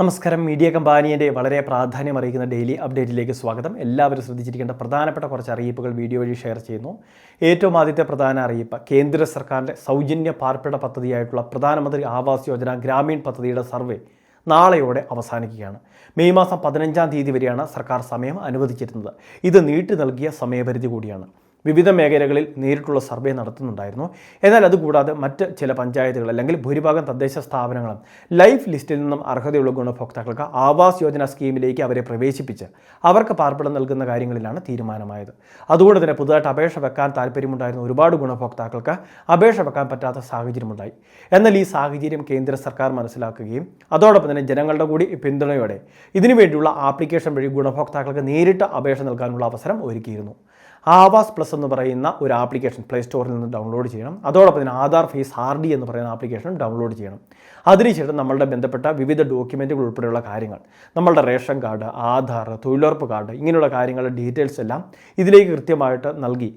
നമസ്കാരം. മീഡിയ കമ്പാനിയുടെ വളരെ പ്രാധാന്യം അറിയിക്കുന്ന ഡെയിലി അപ്ഡേറ്റിലേക്ക് സ്വാഗതം. എല്ലാവരും ശ്രദ്ധിച്ചിരിക്കേണ്ട പ്രധാനപ്പെട്ട കുറച്ച് അറിയിപ്പുകൾ വീഡിയോ വഴി ഷെയർ ചെയ്യുന്നു. ഏറ്റവും ആദ്യത്തെ പ്രധാന അറിയിപ്പ് കേന്ദ്ര സർക്കാരിന്റെ സൗജന്യ പാർപ്പിട പദ്ധതിയായിട്ടുള്ള പ്രധാനമന്ത്രി ആവാസ് യോജന ഗ്രാമീൺ പദ്ധതിയുടെ സർവേ നാളെയോടെ അവസാനിക്കുകയാണ്. മെയ് മാസം പതിനഞ്ചാം തീയതി വരെയാണ് സർക്കാർ സമയം അനുവദിച്ചിരുന്നത്. ഇത് നീട്ടി നൽകിയ സമയപരിധി കൂടിയാണ്. വിവിധ മേഖലകളിൽ നേരിട്ടുള്ള സർവേ നടത്തുന്നുണ്ടായിരുന്നു. എന്നാൽ അതുകൂടാതെ മറ്റ് ചില പഞ്ചായത്തുകൾ അല്ലെങ്കിൽ ഭൂരിഭാഗം തദ്ദേശ സ്ഥാപനങ്ങളും ലൈഫ് ലിസ്റ്റിൽ നിന്നും അർഹതയുള്ള ഗുണഭോക്താക്കൾക്ക് ആവാസ് യോജന സ്കീമിലേക്ക് അവരെ പ്രവേശിപ്പിച്ച് അവർക്ക് പാർപ്പിടം നൽകുന്ന കാര്യങ്ങളിലാണ് തീരുമാനമായത്. അതുകൊണ്ട് തന്നെ പുതുതായിട്ട് അപേക്ഷ വെക്കാൻ താല്പര്യമുണ്ടായിരുന്ന ഒരുപാട് ഗുണഭോക്താക്കൾക്ക് അപേക്ഷ വെക്കാൻ പറ്റാത്ത സാഹചര്യമുണ്ടായി. എന്നാൽ ഈ സാഹചര്യം കേന്ദ്ര സർക്കാർ മനസ്സിലാക്കുകയും അതോടൊപ്പം തന്നെ ജനങ്ങളുടെ കൂടി പിന്തുണയോടെ ഇതിനുവേണ്ടിയുള്ള ആപ്ലിക്കേഷൻ വഴി ഗുണഭോക്താക്കൾക്ക് നേരിട്ട് അപേക്ഷ നൽകാനുള്ള അവസരം ഒരുക്കിയിരുന്നു. ആവാസ് പ്ലസ് എന്ന് പറയുന്ന ഒരു ആപ്ലിക്കേഷൻ പ്ലേ സ്റ്റോറിൽ നിന്ന് ഡൗൺലോഡ് ചെയ്യണം. അതോടൊപ്പം തന്നെ ആധാർ ഫേസ് ആർ ഡി എന്ന് പറയുന്ന ആപ്ലിക്കേഷൻ ഡൗൺലോഡ് ചെയ്യണം. അതിനുശേഷം നമ്മളുടെ ബന്ധപ്പെട്ട വിവിധ ഡോക്യുമെന്റുകൾ ഉൾപ്പെടെയുള്ള കാര്യങ്ങൾ നമ്മളുടെ റേഷൻ കാർഡ് ആധാർ തൊഴിലുറപ്പ് കാർഡ് ഇങ്ങനെയുള്ള കാര്യങ്ങളുടെ ഡീറ്റെയിൽസ് എല്ലാം ഇതിലേക്ക് കൃത്യമായിട്ട് നൽകി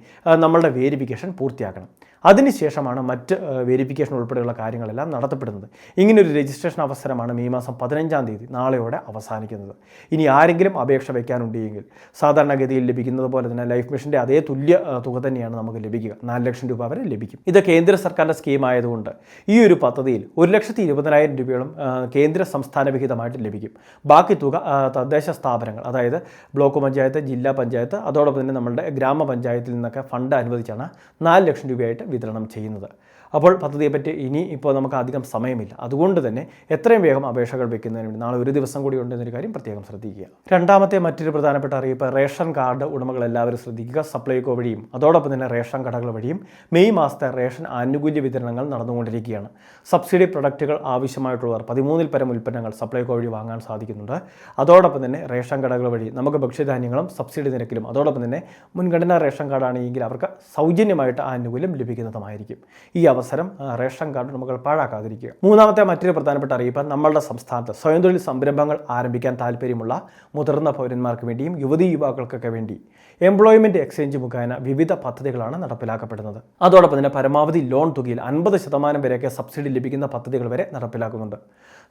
നമ്മളുടെ വേരിഫിക്കേഷൻ പൂർത്തിയാക്കണം. അതിനുശേഷമാണ് മറ്റ് വെരിഫിക്കേഷൻ ഉൾപ്പെടെയുള്ള കാര്യങ്ങളെല്ലാം നടത്തപ്പെടുന്നത്. ഇങ്ങനൊരു രജിസ്ട്രേഷൻ അവസരമാണ് മെയ് മാസം പതിനഞ്ചാം തീയതി നാളെയോടെ അവസാനിക്കുന്നത്. ഇനി ആരെങ്കിലും അപേക്ഷ വയ്ക്കാനുണ്ടെങ്കിൽ സാധാരണഗതിയിൽ ലഭിക്കുന്നത് പോലെ തന്നെ ലൈഫ് മിഷന്റെ അതേ തുല്യ തുക തന്നെയാണ് നമുക്ക് ലഭിക്കുക. നാല് ലക്ഷം രൂപ വരെ ലഭിക്കും. ഇത് കേന്ദ്ര സർക്കാരിന്റെ സ്കീം ആയതുകൊണ്ട് ഈ ഒരു പദ്ധതിയിൽ ഒരു ലക്ഷത്തി ഇരുപതിനായിരം രൂപയോളം കേന്ദ്ര സംസ്ഥാന വിഹിതമായിട്ട് ലഭിക്കും. ബാക്കി തുക തദ്ദേശ സ്ഥാപനങ്ങൾ അതായത് ബ്ലോക്ക് പഞ്ചായത്ത് ജില്ലാ പഞ്ചായത്ത് അതോടൊപ്പം തന്നെ നമ്മുടെ ഗ്രാമപഞ്ചായത്തിൽ നിന്നൊക്കെ ഫണ്ട് അനുവദിച്ചാണ് നാല് ലക്ഷം രൂപയായിട്ട് വിതരണം ചെയ്യുന്നത്. അപ്പോൾ പദ്ധതിയെപ്പറ്റി ഇനി ഇപ്പോൾ നമുക്ക് അധികം സമയമില്ല. അതുകൊണ്ട് തന്നെ എത്രയും വേഗം അപേക്ഷകൾ വെക്കുന്നതിന് വേണ്ടി നാളെ ഒരു ദിവസം കൂടി ഉണ്ടെന്നൊരു കാര്യം പ്രത്യേകം ശ്രദ്ധിക്കുക. രണ്ടാമത്തെ മറ്റൊരു പ്രധാനപ്പെട്ട അറിയിപ്പ് റേഷൻ കാർഡ് ഉടമകൾ എല്ലാവരും ശ്രദ്ധിക്കുക സപ്ലൈകോ വഴിയും. അതോടൊപ്പം തന്നെ റേഷൻ കടകൾ വഴിയും മെയ് മാസത്തെ റേഷൻ ആനുകൂല്യ വിതരണങ്ങൾ നടന്നുകൊണ്ടിരിക്കുകയാണ്. സബ്സിഡി പ്രൊഡക്റ്റുകൾ ആവശ്യമായിട്ടുള്ളവർ പതിമൂന്നിൽ പരം ഉൽപ്പന്നങ്ങൾ സപ്ലൈകോ വഴി വാങ്ങാൻ സാധിക്കുന്നുണ്ട്. അതോടൊപ്പം തന്നെ റേഷൻ കടകൾ വഴി നമുക്ക് ഭക്ഷ്യധാന്യങ്ങളും സബ്സിഡി നിരക്കിലും അതോടൊപ്പം തന്നെ മുൻഗണനാ റേഷൻ കാർഡാണെങ്കിൽ അവർക്ക് സൗജന്യമായിട്ട് ആനുകൂല്യം ലഭിക്കുന്നതുമായിരിക്കും ഈ അവസരം റേഷൻ കാർഡ് നമുക്ക് പാഴാക്കാതിരിക്കുക. മൂന്നാമത്തെ മറ്റൊരു പ്രധാനപ്പെട്ട അറിയിപ്പ് നമ്മളുടെ സംസ്ഥാനത്ത് സ്വയം തൊഴിൽ സംരംഭങ്ങൾ ആരംഭിക്കാൻ താല്പര്യമുള്ള മുതിർന്ന പൗരന്മാർക്ക് വേണ്ടിയും യുവതി യുവാക്കൾക്കൊക്കെ വേണ്ടി എംപ്ലോയ്മെന്റ് എക്സ്ചേഞ്ച് മുഖേന വിവിധ പദ്ധതികളാണ് നടപ്പിലാക്കപ്പെടുന്നത്. അതോടൊപ്പം തന്നെ പരമാവധി ലോൺ തുകയിൽ അൻപത് ശതമാനം വരെയൊക്കെ സബ്സിഡി ലഭിക്കുന്ന പദ്ധതികൾ വരെ നടപ്പിലാക്കുന്നുണ്ട്.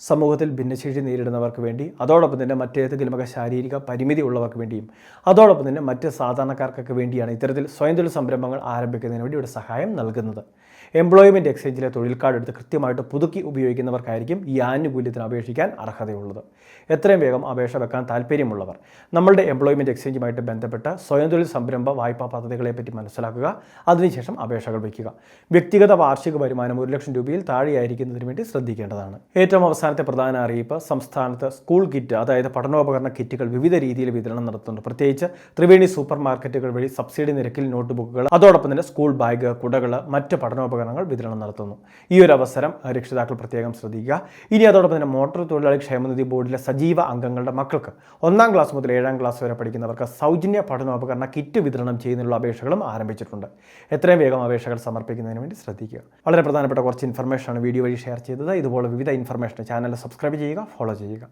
സമൂഹത്തിൽ ഭിന്നശേഷി നേരിടുന്നവർക്ക് വേണ്ടി അതോടൊപ്പം തന്നെ മറ്റേതെങ്കിലുമൊക്കെ ശാരീരിക പരിമിതി ഉള്ളവർക്ക് വേണ്ടിയും അതോടൊപ്പം തന്നെ മറ്റ് സാധാരണക്കാർക്കൊക്കെ വേണ്ടിയാണ് ഇത്തരത്തിൽ സ്വയം തൊഴിൽ സംരംഭങ്ങൾ ആരംഭിക്കുന്നതിന് വേണ്ടി ഇവിടെ സഹായം നൽകുന്നത്. എംപ്ലോയ്മെന്റ് എക്സ്ചേഞ്ചിലെ തൊഴിൽ കാർഡ് എടുത്ത് കൃത്യമായിട്ട് പുതുക്കി ഉപയോഗിക്കുന്നവർക്കായിരിക്കും ഈ ആനുകൂല്യത്തിന് അപേക്ഷിക്കാൻ അർഹതയുള്ളത്. എത്രയും വേഗം അപേക്ഷ വെക്കാൻ താല്പര്യമുള്ളവർ നമ്മളുടെ എംപ്ലോയ്മെന്റ് എക്സ്ചേഞ്ചുമായിട്ട് ബന്ധപ്പെട്ട സ്വയം തൊഴിൽ സംരംഭ വായ്പാ പദ്ധതികളെപ്പറ്റി മനസ്സിലാക്കുക അതിനുശേഷം അപേക്ഷകൾ വയ്ക്കുക. വ്യക്തിഗത വാർഷിക വരുമാനം ഒരു ലക്ഷം രൂപയിൽ താഴെയായിരിക്കുന്നതിന് വേണ്ടി ശ്രദ്ധിക്കേണ്ടതാണ്. ഏറ്റവും അവസാനത്തെ പ്രധാന അറിയിപ്പ് സംസ്ഥാനത്ത് സ്കൂൾ കിറ്റ് അതായത് പഠനോപകരണ കിറ്റുകൾ വിവിധ രീതിയിൽ വിതരണം നടത്തുന്നുണ്ട്. പ്രത്യേകിച്ച് ത്രിവേണി സൂപ്പർ മാർക്കറ്റുകൾ വഴി സബ്സിഡി നിരക്കിൽ നോട്ട് ബുക്കുകൾ അതോടൊപ്പം തന്നെ സ്കൂൾ ബാഗ് കുടകൾ മറ്റ് പഠനോപകരണങ്ങൾ വിതരണം നടത്തുന്നു. ഈ ഒരു അവസരം രക്ഷിതാക്കൾ പ്രത്യേകം ശ്രദ്ധിക്കുക. ഇനി അതോടൊപ്പം തന്നെ മോട്ടോർ തൊഴിലാളി ക്ഷേമനിധി ബോർഡിലെ സജീവ അംഗങ്ങളുടെ മക്കൾക്ക് ഒന്നാം ക്ലാസ് മുതൽ ഏഴാം ക്ലാസ് വരെ പഠിക്കുന്നവർക്ക് സൗജന്യ പഠനോപകരണ കിറ്റ് വിതരണം ചെയ്യുന്നതിനുള്ള അപേക്ഷകളും ആരംഭിച്ചിട്ടുണ്ട്. എത്രയും വേഗം അപേക്ഷകൾ സമർപ്പിക്കുന്നതിന് വേണ്ടി ശ്രദ്ധിക്കുക. വളരെ പ്രധാനപ്പെട്ട കുറച്ച് ഇൻഫർമേഷനാണ് വീഡിയോ വഴി ഷെയർ ചെയ്തത്. ഇതുപോലെ വിവിധ ഇൻഫർമേഷൻ ചാനൽ സബ്സ്ക്രൈബ് ചെയ്യുക ഫോളോ ചെയ്യുക.